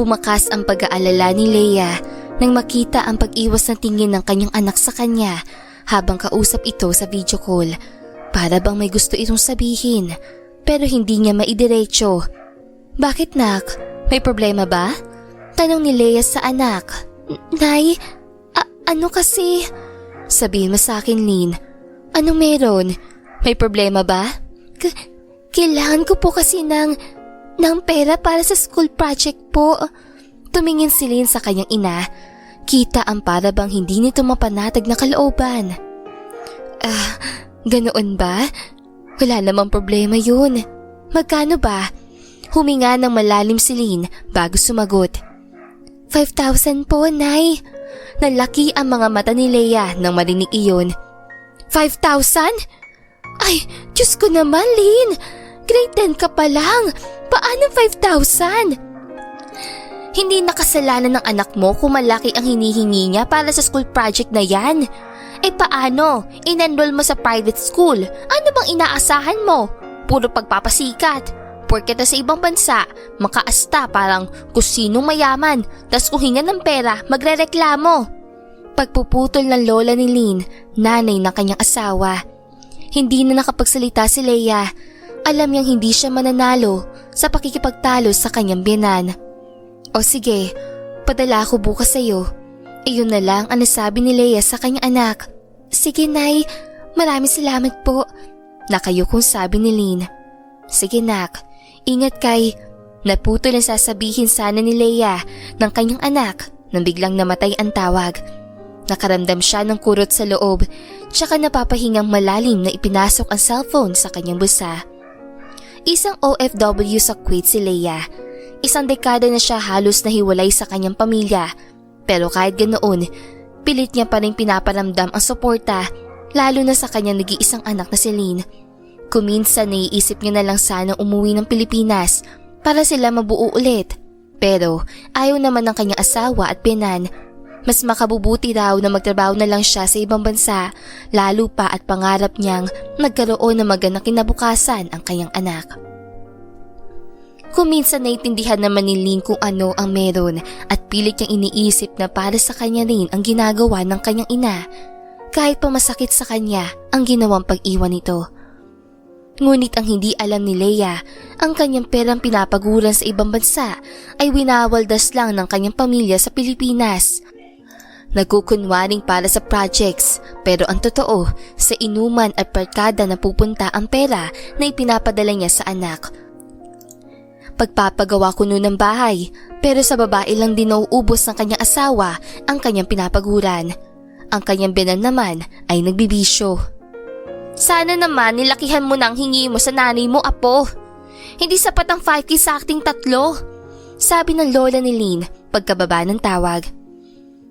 Bumakas ang pag-aalala ni Leia nang makita ang pag-iwas na tingin ng kanyang anak sa kanya habang kausap ito sa video call. Para bang may gusto itong sabihin pero hindi niya maidiretso. Bakit nak? May problema ba? Tanong ni Leia sa anak. Nay, ano kasi? Sabihin mo sa akin, Lin. Anong meron? May problema ba? K- kailangan ko po kasi ng, ng pera para sa school project po. Tumingin si Lin sa kanyang ina. Kita ang para bang hindi nito mapanatag na kalooban. Ah, ganoon ba? Wala namang problema yun. Magkano ba? Huminga ng malalim si Lin bago sumagot. 5,000 po, Nay. Nalaki ang mga mata ni Leia nang marinig iyon. 5,000? Ay, Diyos ko naman, Lin. Grade 10 ka pa lang. Paano 5,000? Hindi nakasalanan ng anak mo kung malaki ang hinihingi niya para sa school project na yan. Eh paano? Inenroll mo sa private school. Ano bang inaasahan mo? Puro pagpapasikat. Porket na sa ibang bansa, makaasta parang kung sinong mayaman, tas kung hinga ng pera, magrereklamo. Pagpuputol ng lola ni Lynn, nanay ng kanyang asawa. Hindi na nakapagsalita si Leia. Alam niyang hindi siya mananalo sa pakikipagtalo sa kanyang biyanan. O sige, padala ako bukas sa'yo. Iyon na lang ang nasabi ni Leia sa kanyang anak. Sige, Nay. Maraming salamat po. Nakayo kong sabi ni Lynn. Sige, nak. Ingat kay... Naputol ang sasabihin sana ni Leia ng kanyang anak nang biglang namatay ang tawag. Nakaramdam siya ng kurot sa loob tsaka napapahingang malalim na ipinasok ang cellphone sa kanyang busa. Isang OFW sa Kuwait si Leia. Isang dekada na siya halos nahiwalay sa kanyang pamilya pero kahit ganoon, pilit niya pa rin pinaparamdam ang suporta lalo na sa kanyang nag-iisang anak na si Lynn. Kuminsan naiisip niya na lang sana umuwi ng Pilipinas para sila mabuo ulit. Pero ayaw naman ng kanyang asawa at pinan. Mas makabubuti raw na magtrabaho na lang siya sa ibang bansa lalo pa at pangarap niyang nagkaroon ng magandang kinabukasan ang kanyang anak. Kuminsan naiintindihan naman ni Lynn kung ano ang meron at pilit niyang iniisip na para sa kanya rin ang ginagawa ng kanyang ina kahit pa masakit sa kanya ang ginawang pag-iwan nito. Ngunit ang hindi alam ni Leia, ang kanyang perang pinapaguran sa ibang bansa ay winawaldas lang ng kanyang pamilya sa Pilipinas. Nagkukunwaring para sa projects pero ang totoo sa inuman at parkada na pupunta ang pera na ipinapadala niya sa anak. Pagpapagawa kuno ng bahay pero sa babae lang din nauubos ng kanyang asawa ang kanyang pinapaguran. Ang kanyang binan naman ay nagbibisyo. Sana naman nilakihan mo nang hingi mo sa nanay mo, apo. Hindi sapat ang 5K sa ating tatlo. Sabi ng lola ni Lynn pagkababa ng tawag.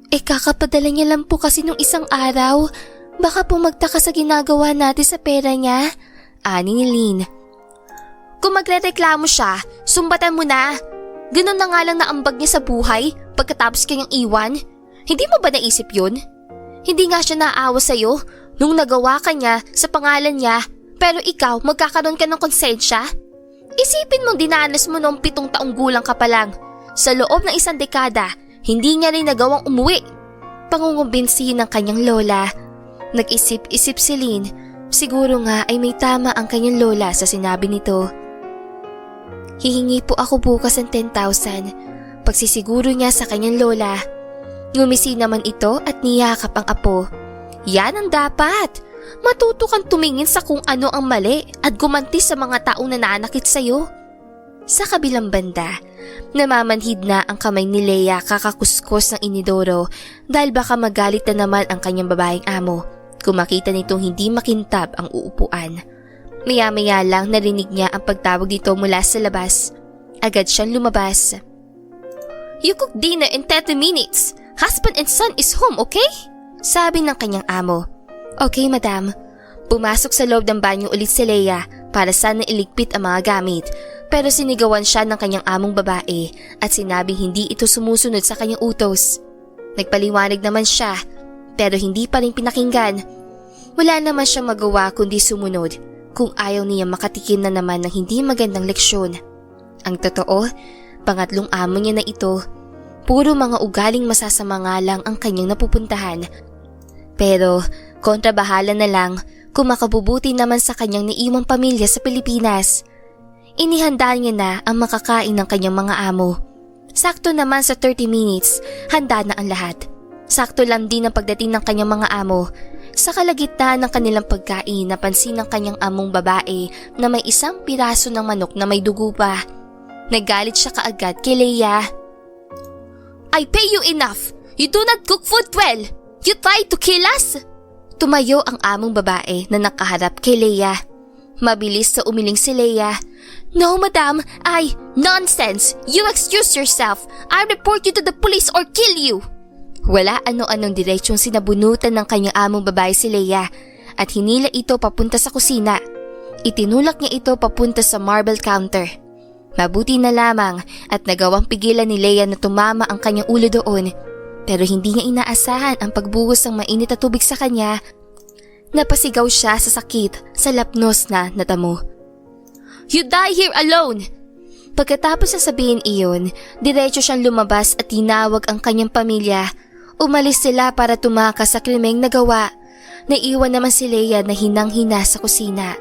Eh kakapadala niya lang po kasi nung isang araw. Baka po magtaka sa ginagawa natin sa pera niya. Ani ni Lynn. Kung magre-reklamo siya, sumbatan mo na. Ganun na nga lang naambag niya sa buhay pagkatapos kanyang iwan. Hindi mo ba naisip yun? Hindi nga siya naawa sa'yo nung nagawa ka niya sa pangalan niya pero ikaw magkakaroon ka ng konsensya? Isipin mong dinanas mo noong pitong taong gulang ka pa lang. Sa loob ng isang dekada, hindi niya rin nagawang umuwi. Pangungumbinsihin ng kanyang lola. Nag-isip-isip si Lynn. Siguro nga ay may tama ang kanyang lola sa sinabi nito. Hihingi po ako bukas ng 10,000. Pagsisiguro niya sa kanyang lola. Ngumisi naman ito at niyakap ang apo. Yan ang dapat. Matuto kang tumingin sa kung ano ang mali at gumanti sa mga taong nananakit sa'yo. Sa kabilang banda, namamanhid na ang kamay ni Leia kakakuskos ng inidoro dahil baka magalit na naman ang kanyang babaeng amo kung makita nitong hindi makintab ang uupuan. Maya-maya lang narinig niya ang pagtawag dito mula sa labas. Agad siyang lumabas. You cook dinner in 30 minutes. Husband and son is home, okay? Sabi ng kanyang amo. Okay, madam. Pumasok sa loob ng banyo ulit si Leia para sana iligpit ang mga gamit pero sinigawan siya ng kanyang among babae at sinabing hindi ito sumusunod sa kanyang utos. Nagpaliwanag naman siya pero hindi pa rin pinakinggan. Wala naman siya magawa kundi sumunod kung ayaw niya makatikim na naman ng hindi magandang leksyon. Ang totoo, Pangatlong amo niya na ito. Puro mga ugaling masasama nga lang ang kanyang napupuntahan. Pero kontrabahala na lang kung makabubuti naman sa kanyang naiwang pamilya sa Pilipinas. Inihanda niya na ang makakain ng kanyang mga amo. Sakto naman sa 30 minutes, handa na ang lahat. Sakto lang din ang pagdating ng kanyang mga amo. Sa kalagitnaan ng kanilang pagkain, napansin ng kanyang among babae na may isang piraso ng manok na may dugo pa. Nagalit siya kaagad kay Leia. I pay you enough! You do not cook food well! You try to kill us! Tumayo ang among babae na nakaharap kay Leia. Mabilis sa umiling si Leia. No, madam. I... Nonsense! You excuse yourself. I report you to the police or kill you! Wala ano-anong diretsong sinabunutan ng kanyang among babae si Leia at hinila ito papunta sa kusina. Itinulak niya ito papunta sa marble counter. Mabuti na lamang at nagawang pigilan ni Leia na tumama ang kanyang ulo doon pero hindi niya inaasahan ang pagbuhos ng mainit na tubig sa kanya. Napasigaw siya sa sakit sa lapnos na natamo. You die here alone! Pagkatapos sa sabihin iyon, diretso siyang lumabas at tinawag ang kanyang pamilya. Umalis sila para tumakas sa krimeng nagawa. Naiwan naman si Leia na hinang-hina sa kusina.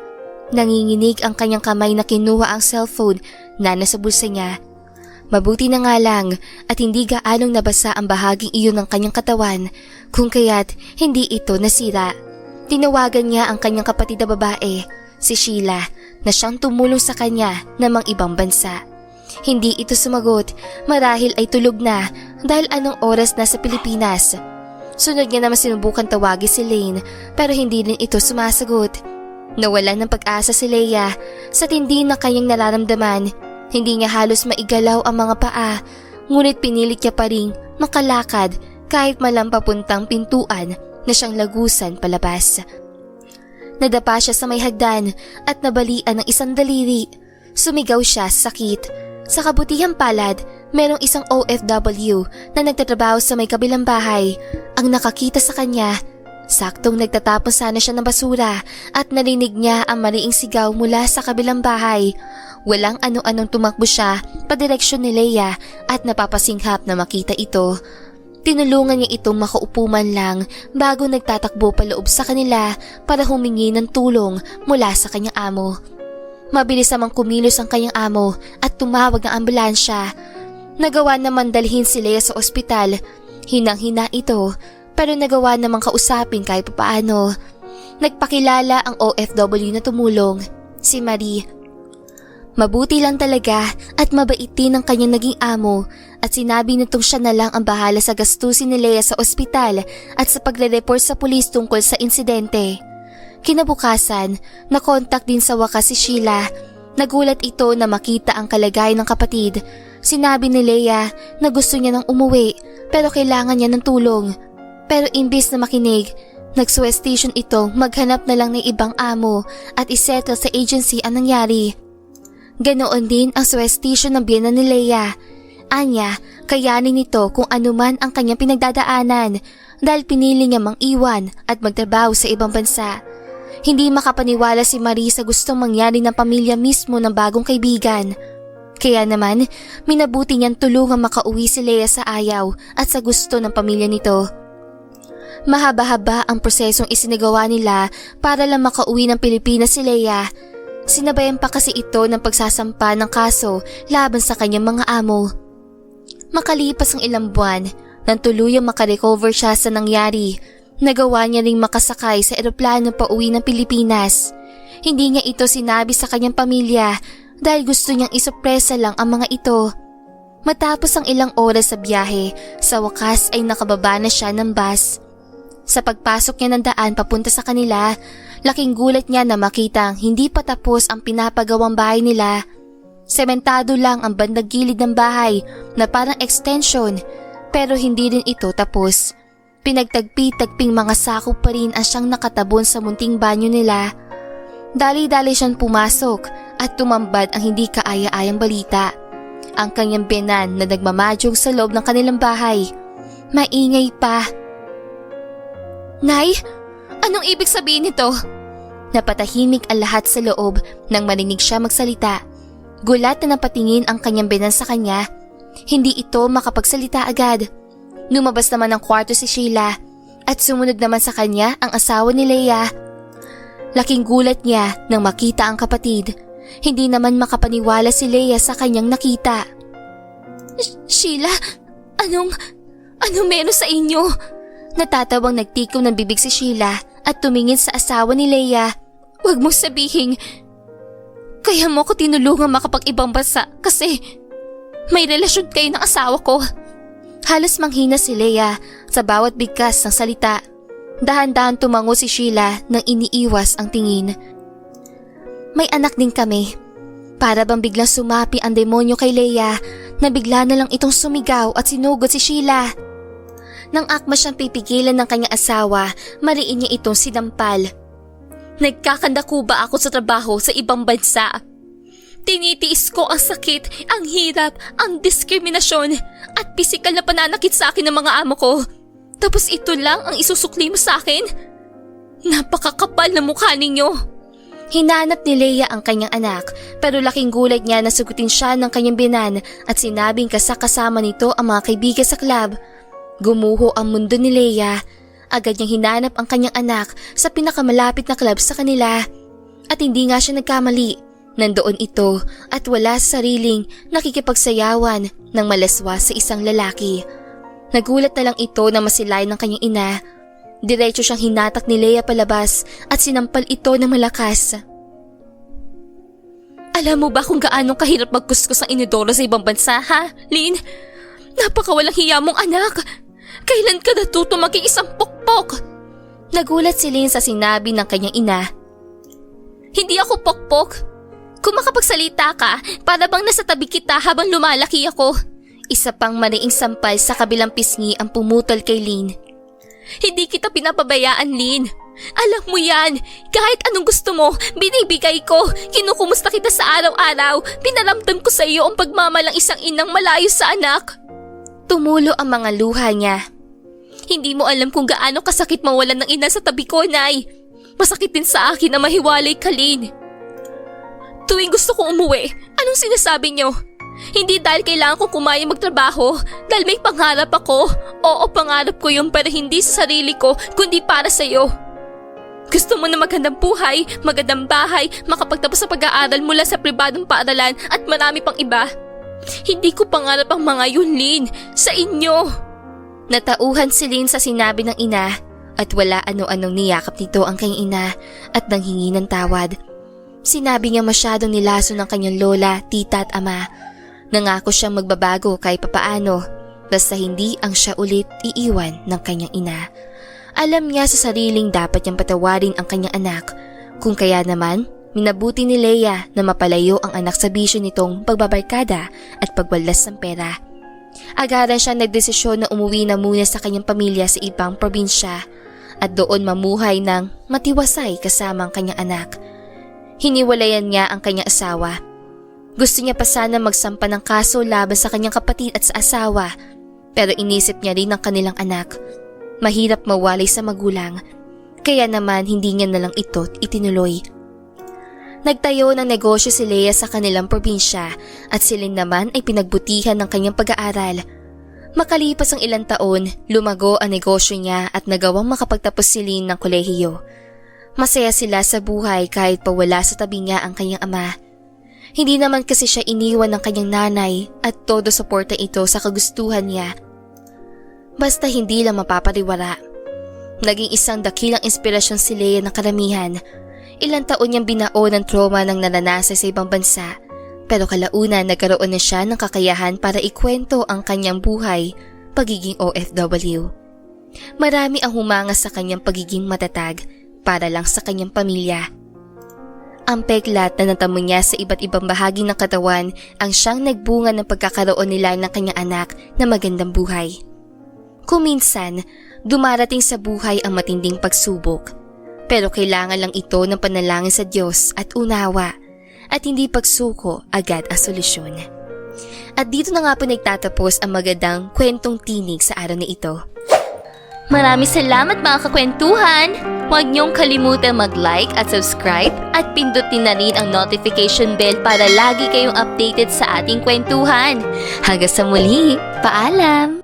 Nanginginig ang kanyang kamay na kinuha ang cellphone na nasa bulsa niya. Mabuti na nga lang at hindi gaanong nabasa ang bahaging iyon ng kanyang katawan kung kaya't hindi ito nasira. Tinawagan niya ang kanyang kapatid na babae, si Sheila, na siyang tumulong sa kanya namang ibang bansa. Hindi ito sumagot, marahil ay tulog na dahil anong oras na sa Pilipinas. Sunod niya naman sinubukan tawagin si Lane pero hindi rin ito sumasagot. Nawalan ng pag-asa si Leia sa tindi na kanyang nararamdaman. Hindi niya halos maigalaw ang mga paa ngunit pinilit niya pa rin makalakad kahit malang papuntang pintuan na siyang lagusan palabas. Nadapa siya sa may hagdan at nabalian ng isang daliri. Sumigaw siya sa sakit. Sa kabutihang palad, merong isang OFW na nagtatrabaho sa may kabilang bahay. Ang nakakita sa kanya, saktong nagtatapon sana siya ng basura at narinig niya ang mariing sigaw mula sa kabilang bahay. Walang ano-anong tumakbo siya padireksyon ni Leia at napapasinghap na makita ito. Tinulungan niya itong makaupo man lang bago nagtatakbo paloob sa kanila para humingi ng tulong mula sa kanyang amo. Mabilis namang kumilos ang kanyang amo at tumawag ng ambulansya. Nagawa naman dalhin si Leia sa ospital. Hinang-hina ito pero nagawa namang kausapin kahit papaano. Nagpakilala ang OFW na tumulong, si Marie. Mabuti lang talaga at mabait din ang kanyang naging amo at sinabi nitong siya na lang ang bahala sa gastusin ni Leia sa ospital at sa pagre-report sa pulis tungkol sa insidente. Kinabukasan, nakontak din sa wakas si Sheila. Nagulat ito na makita ang kalagayan ng kapatid. Sinabi ni Leia na gusto niya nang umuwi pero kailangan niya ng tulong. Pero imbis na makinig, nagsuwestation ito maghanap na lang ng ibang amo at isettle sa agency ang nangyari. Ganoon din ang suwestation ng biyanan ni Leia. Anya, kayanin nito kung anuman ang kanyang pinagdadaanan dahil pinili niya mang iwan at magtrabaho sa ibang bansa. Hindi makapaniwala si Marie sa gustong mangyari ng pamilya mismo ng bagong kaibigan. Kaya naman, minabuti niyang tulungan makauwi si Leia sa ayaw at sa gusto ng pamilya nito. Mahaba-haba ang prosesong isinagawa nila para lang makauwi ng Pilipinas si Leia. Sinabayan pa kasi ito ng pagsasampa ng kaso laban sa kanyang mga amo. Makalipas ang ilang buwan, nang tuluyang makarecover siya sa nangyari, nagawa niya ring makasakay sa eroplano pa uwi ng Pilipinas. Hindi niya ito sinabi sa kanyang pamilya dahil gusto niyang isopresa lang ang mga ito. Matapos ang ilang oras sa biyahe, sa wakas ay nakababa na siya ng bus. Sa pagpasok niya ng daan papunta sa kanila, laking gulat niya na makita hindi pa tapos ang pinapagawang bahay nila. Sementado lang ang bandang gilid ng bahay na parang extension pero hindi rin ito tapos. Pinagtagpi-tagping mga sakop pa rin ang siyang nakatabon sa munting banyo nila. Dali-dali siyang pumasok at tumambad ang hindi kaaya-ayang balita. Ang kanyang binan na nagmamadyog sa loob ng kanilang bahay. Maingay pa. Nay, anong ibig sabihin nito? Napatahimik ang lahat sa loob nang marinig siya magsalita. Gulat na napatingin ang kanyang binan sa kanya Hindi ito makapagsalita agad. Lumabas naman ng kwarto si Sheila at sumunod naman sa kanya ang asawa ni Leia. Laking gulat niya nang makita ang kapatid. Hindi naman makapaniwala si Leia sa kanyang nakita. "Sh- Sheila, anong, anong meron sa inyo? Natatawang nagtikaw ng bibig si Sheila at tumingin sa asawa ni Leia. Huwag mo sabihin, kaya mo ko tinulungan makapag-ibang bansa kasi may relasyon kayo ng asawa ko. Halos manghina si Leia sa bawat bigkas ng salita. Dahan-dahan tumango si Sheila nang iniiwas ang tingin. May anak din kami. Para bang biglang sumapi ang demonyo kay Leia na bigla na lang itong sumigaw at sinugod si Sheila. Nang akma siyang pipigilan ng kanyang asawa, mariin niya itong sinampal. Nagkakanda ko ba ako sa trabaho sa ibang bansa? Tinitiis ko ang sakit, ang hirap, ang diskriminasyon at pisikal na pananakit sa akin ng mga amo ko. Tapos ito lang ang isusukli mo sa akin? Napakakapal na mukha ninyo. Hinanap ni Leia ang kanyang anak pero laking gulat niya na sugutin siya ng kanyang binan at sinabing kasakasama nito ang mga kaibigan sa club. Gumuho ang mundo ni Leia. Agad niyang hinanap ang kanyang anak sa pinakamalapit na club sa kanila. At hindi nga siya nagkamali. Nandoon ito at wala sa sariling nakikipagsayawan ng malaswa sa isang lalaki. Nagulat na lang ito na masilay ng kanyang ina. Diretso siyang hinatak ni Leia palabas at sinampal ito ng malakas. Alam mo ba kung gaano kahirap magkuskus ang inidoro sa ibang bansa, ha, Lin? Napakawalang hiya mong anak. Kailan ka natuto maging isang pokpok? Nagulat si Lin sa sinabi ng kanyang ina. Hindi ako pokpok. Kung makapagsalita ka, para bang nasa tabi kita habang lumalaki ako. Isa pang mariing sampal sa kabilang pisngi ang pumutol kay Lin. Hindi kita pinapabayaan, Lin. Alam mo yan, kahit anong gusto mo, binibigay ko. Kinukumusta kita sa araw-araw. Pinaramdam ko sa iyo ang pagmamalang isang inang malayo sa anak. Tumulo ang mga luha niya. Hindi mo alam kung gaano kasakit mawalan ng ina sa tabi ko, Nay. Masakit din sa akin na mahiwalay ka, Lin. Tuwing gusto kong umuwi, anong sinasabi niyo? Hindi dahil kailangan kong kumayang magtrabaho, dahil may pangarap ako. Oo, pangarap ko yun pero hindi sa sarili ko, kundi para sa'yo. Gusto mo na magandang buhay, magandang bahay, makapagtapos sa pag-aaral mula sa pribadong paaralan at marami pang iba. Hindi ko pangarap ang mga yun, Lin. Sa inyo. Natauhan si Lin sa sinabi ng ina at wala ano-anong niyakap nito ang kanyang ina at nanghingi ng tawad. Sinabi niya masyadong nilaso ng kanyang lola, tita at ama. Nangako siyang magbabago kahit papaano basta hindi ang siya ulit iiwan ng kanyang ina. Alam niya sa sariling dapat niyang patawarin ang kanyang anak. Kung kaya naman, minabuti ni Leia na mapalayo ang anak sa bisyo nitong pagbabarkada at pagwalas ng pera. Agaran siya nagdesisyon na umuwi na muna sa kanyang pamilya sa ibang probinsya at doon mamuhay ng matiwasay kasama ang kanyang anak. Hiniwalayan niya ang kanyang asawa. Gusto niya pa sana magsampa ng kaso laban sa kanyang kapatid at sa asawa pero inisip niya rin ang kanilang anak. Mahirap mawalay sa magulang kaya naman hindi niya nalang ito itinuloy. Nagtayo ng negosyo si Leia sa kanilang probinsya at silin naman ay pinagbutihan ng kanyang pag-aaral. Makalipas ang ilang taon, lumago ang negosyo niya at nagawang makapagtapos si Lynn ng kolehiyo. Masaya sila sa buhay kahit pa wala sa tabi niya ang kanyang ama. Hindi naman kasi siya iniwan ng kanyang nanay at todo suporta ito sa kagustuhan niya. Basta hindi lang mapapariwara. Naging isang dakilang inspirasyon si Leia ng karamihan. Ilang taon niyang binao ng trauma ng naranasan sa ibang bansa. Pero kalaunan nagkaroon na siya ng kakayahan para ikwento ang kanyang buhay, pagiging OFW. Marami ang humanga sa kanyang pagiging matatag para lang sa kanyang pamilya. Ang peklat na natamo niya sa iba't ibang bahagi ng katawan ang siyang nagbunga ng pagkakaroon nila ng kanyang anak na magandang buhay. Kuminsan, dumarating sa buhay ang matinding pagsubok. Pero kailangan lang ito ng panalangin sa Diyos at unawa at hindi pagsuko agad ang solusyon. At dito na nga po nagtatapos ang magandang kwentong tinig sa araw na ito. Maraming salamat mga kakwentuhan! huwag niyong kalimutan mag-like at subscribe at pindutin na rin ang notification bell para lagi kayong updated sa ating kwentuhan. Hanggang sa muli, paalam!